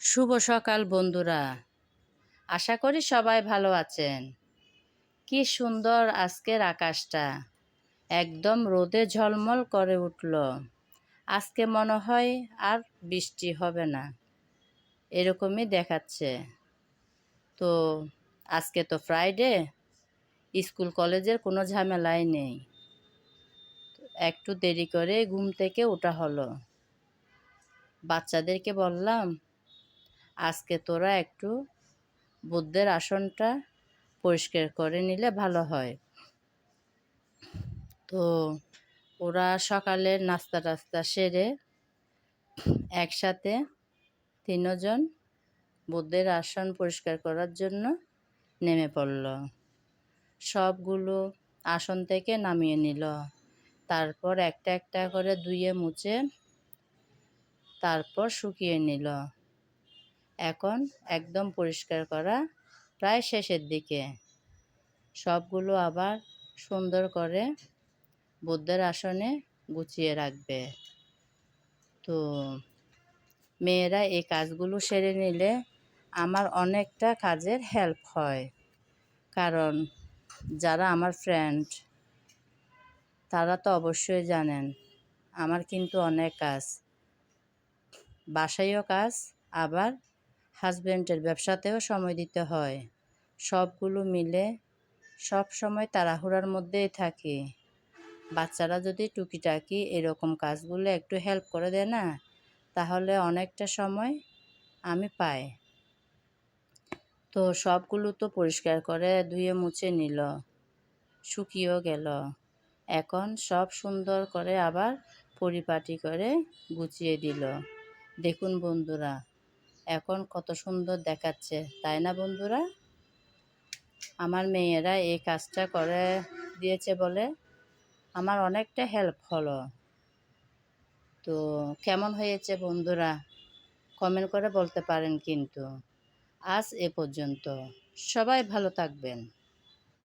শুভ সকাল, বন্ধুরা। আশা করি সবাই ভালো আছেন। কি সুন্দর আজকের আকাশটা। একদম রোদে ঝলমল করে উঠল। আজকে মনে হয় আর বৃষ্টি হবে না। এরকমই দেখাচ্ছে। তো, আজকে তো ফ্রাইডে স্কুল, কলেজের কোনো ঝামেলাই নেই। একটু দেরি করে ঘুম থেকে ওঠা হলো। বাচ্চাদেরকে বললাম আজকে তোরা একটু বুদ্ধের আসনটা পরিষ্কার করে নিলে ভালো হয়। তো ওরা সকালে নাস্তা টাস্তা সেরে একসাথে তিনজন বুদ্ধের আসন পরিষ্কার করার জন্য নেমে পড়ল। সবগুলো আসন থেকে নামিয়ে নিল। তারপর একটা একটা করে ধুয়ে মুছে তারপর শুকিয়ে নিল। এখন একদম পরিষ্কার করা প্রায় শেষের দিকে। সবগুলো আবার সুন্দর করে বুদ্ধের আসনে গুছিয়ে রাখবে। তো মেয়েরা এই কাজগুলো সেরে নিলে আমার অনেকটা কাজের হেল্প হয়। কারণ যারা আমার ফ্রেন্ড তারা তো অবশ্যই জানেন, আমার কিন্তু অনেক কাজ। বাসায়ও কাজ, আবার হাজব্যান্ডের ব্যবসাতেও সময় দিতে হয়। সবগুলো মিলে সব সময় তাড়াহুড়ার মধ্যেই থাকি। বাচ্চারা যদি টুকিটাকি এরকম কাজগুলো একটু হেল্প করে দেয় না, তাহলে অনেকটা সময় আমি পাই। তো সবগুলো তো পরিষ্কার করে ধুয়ে মুছে নিল, শুকিয়েও গেল। এখন সব সুন্দর করে আবার পরিপাটি করে গুছিয়ে দিল। দেখুন বন্ধুরা এখন কত সুন্দর দেখাচ্ছে, তাই না বন্ধুরা? আমার মেয়েরা এই কাজটা করে দিয়েছে বলে আমার অনেকটা হেল্প হলো। তো কেমন হয়েছে বন্ধুরা? কমেন্ট করে বলতে পারেন কিন্তু। আজ এ পর্যন্ত। সবাই ভালো থাকবেন।